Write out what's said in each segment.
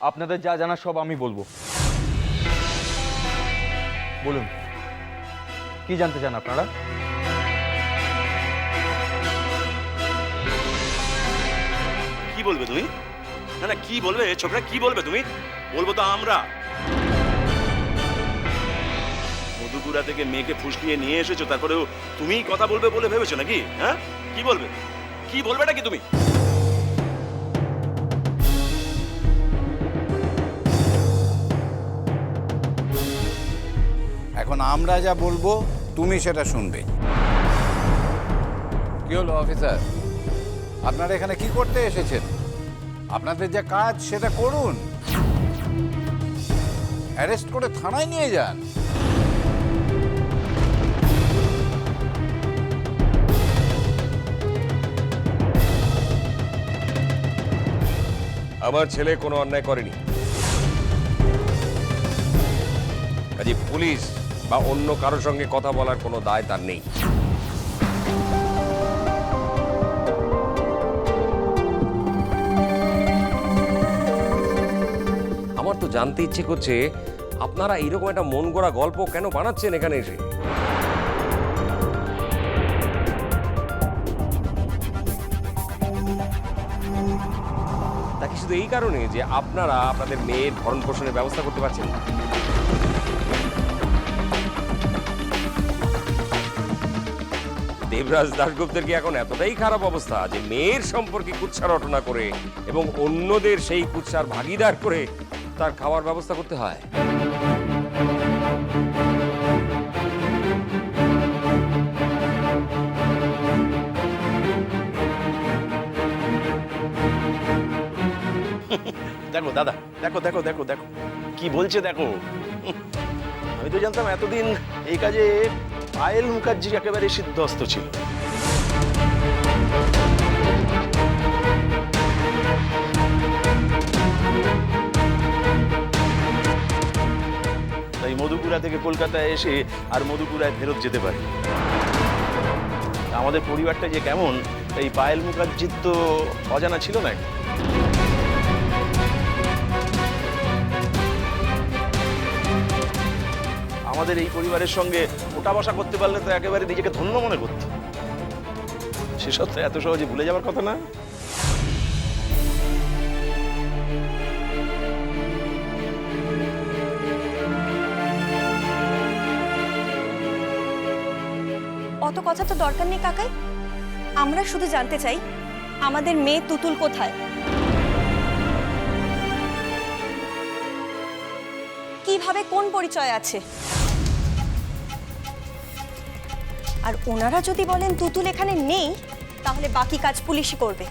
আপনাদের যা জানা সব আমি বলব। বলুন, কি জানতে চান আপনারা? কি বলবে তুমি? না না, কি বলবে? ছোকরা, কি বলবে তুমি? বলব তো আমরা। মধুপুরা থেকে মেয়েকে ফুসলিয়ে নিয়ে এসেছ, তারপরেও তুমিই কথা বলবে বলে ভেবেছো নাকি? হ্যাঁ? কি বলবে? কি বলবে নাকি তুমি? এখন আমরা যা বলব তুমি সেটা শুনবে। কি হলো অফিসার আপনারা এখানে কি করতে এসেছেন? আপনাদের যা কাজ সেটা করুন। অ্যারেস্ট করে থানায় নিয়ে যান। আমার ছেলে কোনো অন্যায় করেনি। কাজে পুলিশ বা অন্য কারোর সঙ্গে কথা বলার কোনো দায় তার নেই আমার তো জানতে ইচ্ছে করছে, আপনারা এইরকম একটা মন গড়া গল্প কেন বানাচ্ছেন এখানে এসে তা কি শুধু এই কারণে যে আপনারা আপনাদের মেয়ের ভরণ পোষণের ব্যবস্থা করতে পারছেন না? দেবরাজ দাশগুপ্তের কি এখন এতটাই খারাপ অবস্থা যে মেয়ের সম্পর্কে কুৎসা রটনা করে এবং অন্যদের সেই কুৎসার ভাগিদার করে তার খাওয়ার ব্যবস্থা করতে হয়? দেখো, দাদা, দেখো দেখো দেখো দেখো। কি বলছে, দেখো? আমি তো জানতাম এতদিন এই কাজে পায়েল মুখার্জি একেবারে সিদ্ধস্ত ছিল। তাই মধুপুরা থেকে কলকাতায় এসে আর মধুপুরায় ফেরত যেতে পারি। আমাদের পরিবারটা যে কেমন, এই পায়েল মুখার্জির তো অজানা ছিল না। আমাদের এই পরিবারের সঙ্গে ওঠা বসা করতে পারলে তো একেবারে নিজেকে ধন্য মনে করত। সেসব তো এত সহজে ভুলে যাওয়ার কথা না? অত কথা তো দরকার নেই কাকাই। আমরা শুধু জানতে চাই, আমাদের মেয়ে তুতুল কোথায়? কীভাবে কোন পরিচয় আছে? আর ওনারা যদি বলেন তুতুল এখানে নেই, তাহলে বাকি কাজ পুলিশই করবে।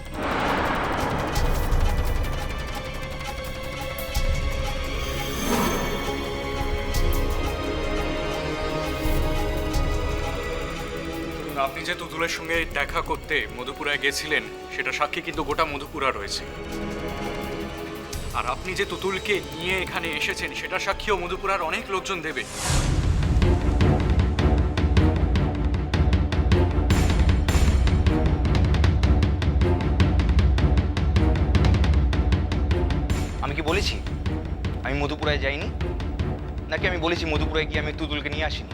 আপনি যে তুতুলের সঙ্গে দেখা করতে মধুপুরায় গেছিলেন, সেটা সাক্ষী কিন্তু গোটা মধুপুরা রয়েছে। আর আপনি যে তুতুলকে নিয়ে এখানে এসেছেন, সেটা সাক্ষীও মধুপুরার অনেক লোকজন দেবে। মধুপুরায় যাইনি? নাকি আমি বলেছি মধুপুরায় গিয়ে আমি তুতুলকে নিয়ে আসিনি?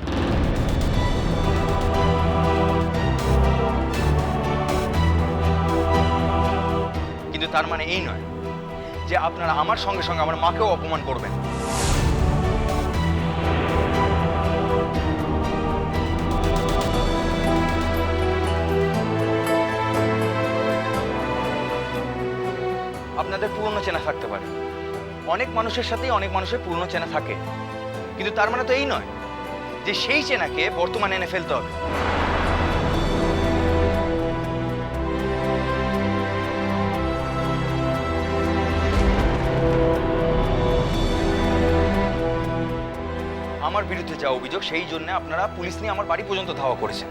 কিন্তু তার মানে এই নয় যে আপনারা আমার সঙ্গে সঙ্গে আমার মাকেও অপমান করবেন। আপনাদের পুরনো চেনা থাকতে পারে। অনেক মানুষের সাথেই অনেক মানুষের পুরনো চেনা থাকে। কিন্তু তার মানে তো এই নয় যে সেই চেনাকে বর্তমানে এনে ফেলতে হবে। আমার বিরুদ্ধে যা অভিযোগ, সেই জন্য আপনারা পুলিশ নিয়ে আমার বাড়ি পর্যন্ত ধাওয়া করেছেন।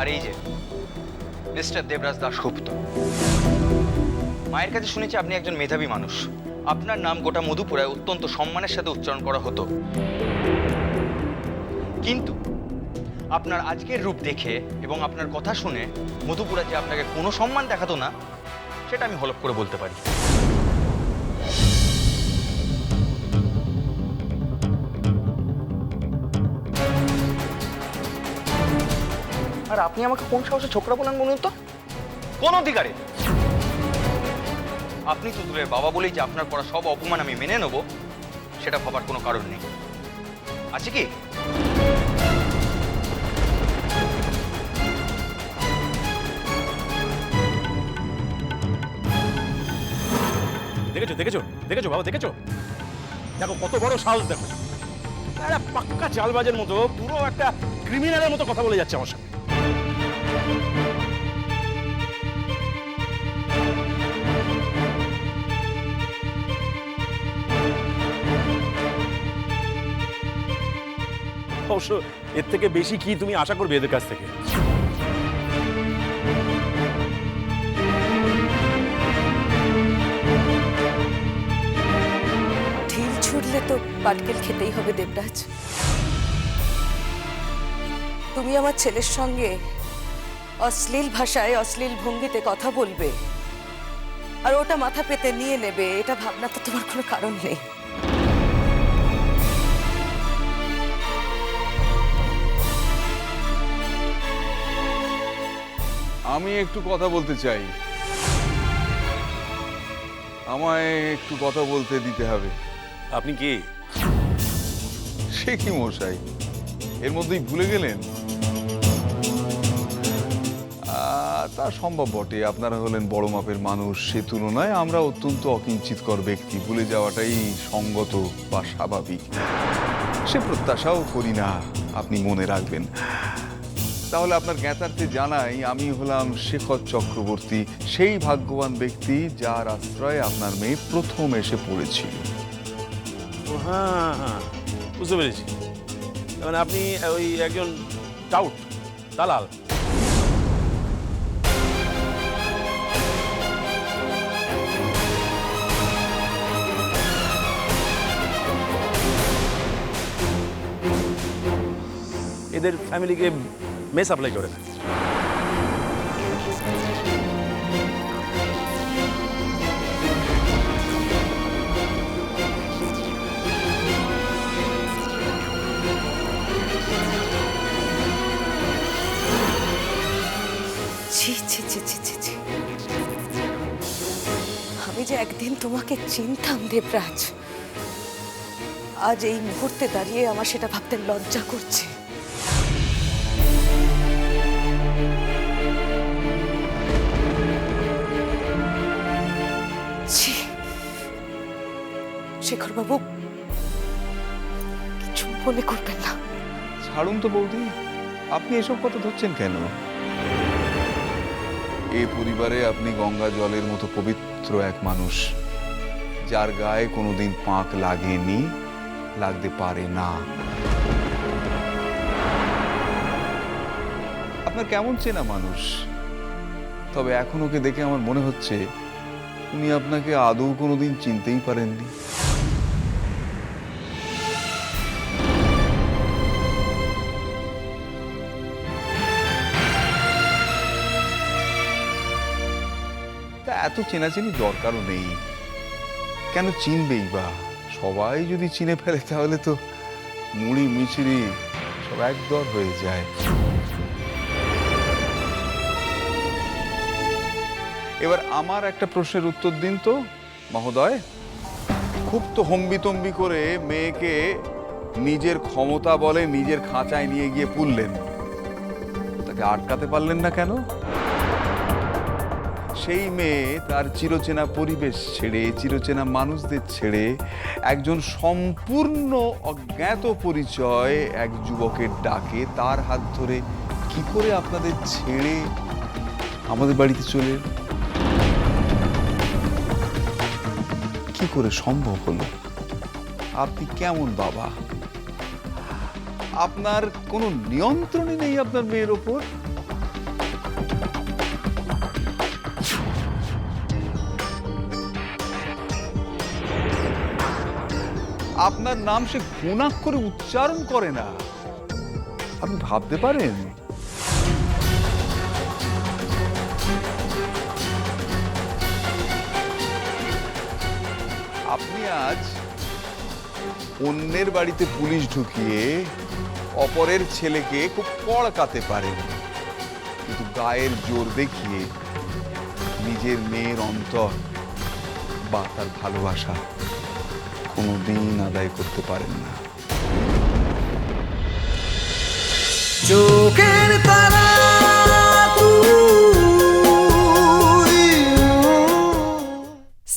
আর এই যে, মিস্টার দেবরাজ দাসগুপ্ত মায়ের কাছে শুনেছি আপনি একজন মেধাবী মানুষ। আপনার নাম গোটা মধুপুরায় অত্যন্ত সম্মানের সাথে উচ্চারণ করা হতো। কিন্তু আপনার আজকের রূপ দেখে এবং আপনার কথা শুনে মধুপুরা যে আপনাকে কোনো সম্মান দেখাতো না, সেটা আমি হলপ করে বলতে পারি। আর আপনি আমাকে কোন সাহসে ছোকরা বলেন বলুন তো? কোন অধিকারে? আপনি তুতুলের বাবা বলেই যে আপনার করা সব অপমান আমি মেনে নেব, সেটা ভাবার কোনো কারণ নেই। আছে কি? দেখেছ দেখেছ দেখেছ বাবা, দেখেছ? দেখো, কত বড় সাহস দেখো। একটা পাক্কা চালবাজের মতো, পুরো একটা ক্রিমিনালের মতো কথা বলে যাচ্ছে আমার সাথে অবশ্য এর থেকে বেশি কি তুমি আশা করবে এদের কাছ থেকে? ঢিল ছুড়লে তো পাটকেল খেতেই হবে দেবরাজ। তুমি আমার ছেলের সঙ্গে অশ্লীল ভাষায় অশ্লীল ভঙ্গিতে কথা বলবে। আর ওটা মাথা পেতে নিয়ে নেবে, এটা ভাবনা তো তোমার কোনো কারণ নেই। আমি একটু কথা বলতে চাই। আমায় একটু কথা বলতে দিতে হবে। আপনি কি? সে কি মশাই? এর মধ্যেই ভুলে গেলেন? তা সম্ভব বটে। আপনারা হলেন বড় মাপের মানুষ। সে তুলনায় আমরা অত্যন্ত অকিঞ্চিতকর ব্যক্তি। ভুলে যাওয়াটাই সঙ্গত বা স্বাভাবিক। সে প্রত্যাশাও করি না আপনি মনে রাখবেন। তাহলে আপনার জ্ঞাতার্থে জানাই, আমি হলাম শেখর চক্রবর্তী, সেই ভাগ্যবান ব্যক্তি যার আশ্রয়ে আপনার মেয়ে প্রথম এসে পড়েছিল হ্যাঁ হ্যাঁ বুঝতে পেরেছি। মানে আপনি ওই একজন টাউট দালাল। এদের ফ্যামিলিকে মে সাপ্লাই করে না। ছি ছি ছি ছি ছি। আমি যে একদিন তোমাকে চিনতাম, দেবরাজ। আজ এই মুহূর্তে দাঁড়িয়ে আমার সেটা ভাবতে লজ্জা করছে। ছি শেখর বাবু কিছু মনে করবেন না। ছাড়ুন তো বৌদি আপনি এসব কথা ধরছেন কেন? এ পরিবারে আপনি গঙ্গা জলের মতো পবিত্র এক মানুষ যার গায়ে কোনোদিন পাঁক লাগেনি লাগতে পারে না। আপনার কেমন চেনা মানুষ? তবে এখন ওকে দেখে আমার মনে হচ্ছে উনি আপনাকে আদৌ কোনোদিন চিনতেই পারেননি। তা এত চেনাচেনি দরকারও নেই। কেন চিনবেই বা? সবাই যদি চিনে ফেলে তাহলে তো মুড়ি মিছড়ি সব একদর হয়ে যায়। এবার আমার একটা প্রশ্নের উত্তর দিন তো, মহোদয়। খুব তো হম্বিতম্বি করে মেয়েকে নিজের ক্ষমতা বলে নিজের খাঁচায় নিয়ে গিয়ে পুললেন। তাকে আটকাতে পারলেন না কেন? সেই মেয়ে তার চিরচেনা পরিবেশ ছেড়ে, চিরচেনা মানুষদের ছেড়ে, একজন সম্পূর্ণ অজ্ঞাত পরিচয় এক যুবকের ডাকে, তার হাত ধরে কি করে আপনাদের ছেড়ে আমাদের বাড়িতে চলে কি করে সম্ভব হলো? আপনি কেমন বাবা? আপনার কোনো নিয়ন্ত্রণই নেই আপনার মেয়ের ওপর? আপনার নাম সে গুণাক করে উচ্চারণ করে না। আপনি ভাবতে পারেন? আপনি আজ অন্যের বাড়িতে পুলিশ ঢুকিয়ে অপরের ছেলেকে খুব কড়কাতে পারেন। কিন্তু গায়ের জোর দেখিয়ে নিজের মেয়ের অন্তর বা তার ভালোবাসা কোনো দিন আদায় করতে পারেন না।